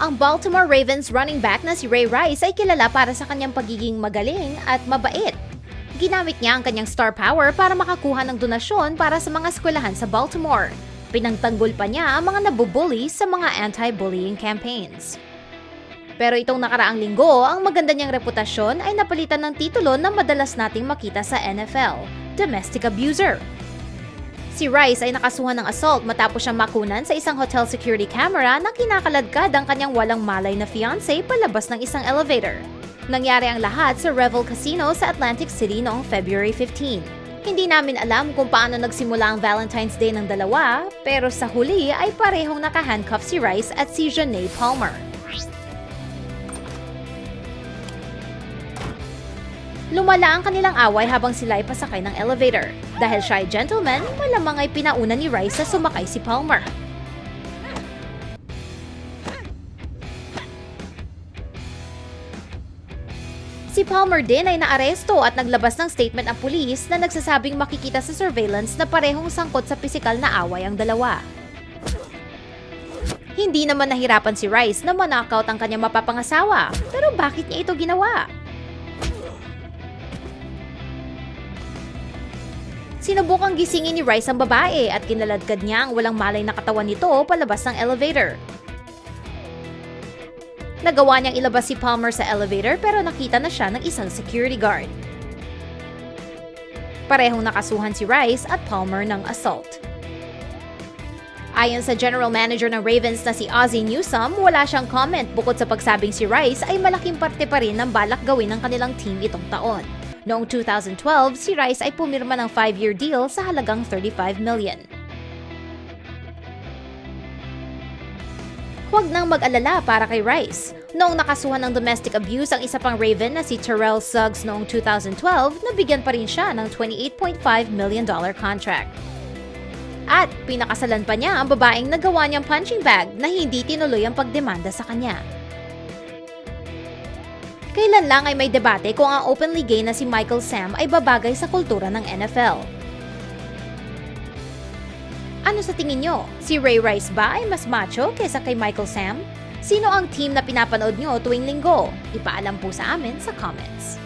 Ang Baltimore Ravens running back na si Ray Rice ay kilala para sa kanyang pagiging magaling at mabait. Ginamit niya ang kanyang star power para makakuha ng donasyon para sa mga eskwelahan sa Baltimore. Pinangtanggol pa niya ang mga nabubully sa mga anti-bullying campaigns. Pero itong nakaraang linggo, ang maganda niyang reputasyon ay napalitan ng titulo na madalas nating makita sa NFL, Domestic Abuser. Si Rice ay nakasuhan ng assault matapos siyang makunan sa isang hotel security camera na kinakaladkad ang kanyang walang malay na fiancé palabas ng isang elevator. Nangyari ang lahat sa Revel Casino sa Atlantic City noong February 15. Hindi namin alam kung paano nagsimula ang Valentine's Day ng dalawa, pero sa huli ay parehong nakahandcuff si Rice at si Janae Palmer. Lumala ang kanilang away habang sila ay pasakay ng elevator. Dahil siya ay gentleman, malamang ay pinauna ni Rice sa sumakay si Palmer. Si Palmer din ay naaresto at naglabas ng statement ang pulis na nagsasabing makikita sa surveillance na parehong sangkot sa pisikal na away ang dalawa. Hindi naman nahirapan si Rice na manakaut ang kanyang mapapangasawa. Pero bakit niya ito ginawa? Sinubukang gisingin ni Rice ang babae at kinaladkad niya ang walang malay na katawan nito palabas ng elevator. Nagawa niyang ilabas si Palmer sa elevator pero nakita na siya ng isang security guard. Parehong nakasuhan si Rice at Palmer ng assault. Ayon sa general manager ng Ravens na si Ozzie Newsome, wala siyang comment bukod sa pagsabing si Rice ay malaking parte pa rin ng balak gawin ng kanilang team itong taon. Noong 2012, si Rice ay pumirma ng 5-year deal sa halagang 35 million. Huwag nang mag-alala para kay Rice. Noong nakasuhan ng domestic abuse ang isa pang Raven na si Terrell Suggs noong 2012, nabigyan pa rin siya ng $28.5 million contract. At pinakasalan pa niya ang babaeng nagawa niyang punching bag na hindi tinuloy ang pagdemanda sa kanya kailan lang ay may debate kung ang openly gay na si Michael Sam ay babagay sa kultura ng NFL. Ano sa tingin nyo? Si Ray Rice ba ay mas macho kaysa kay Michael Sam? Sino ang team na pinapanood nyo tuwing linggo? Ipaalam po sa amin sa comments.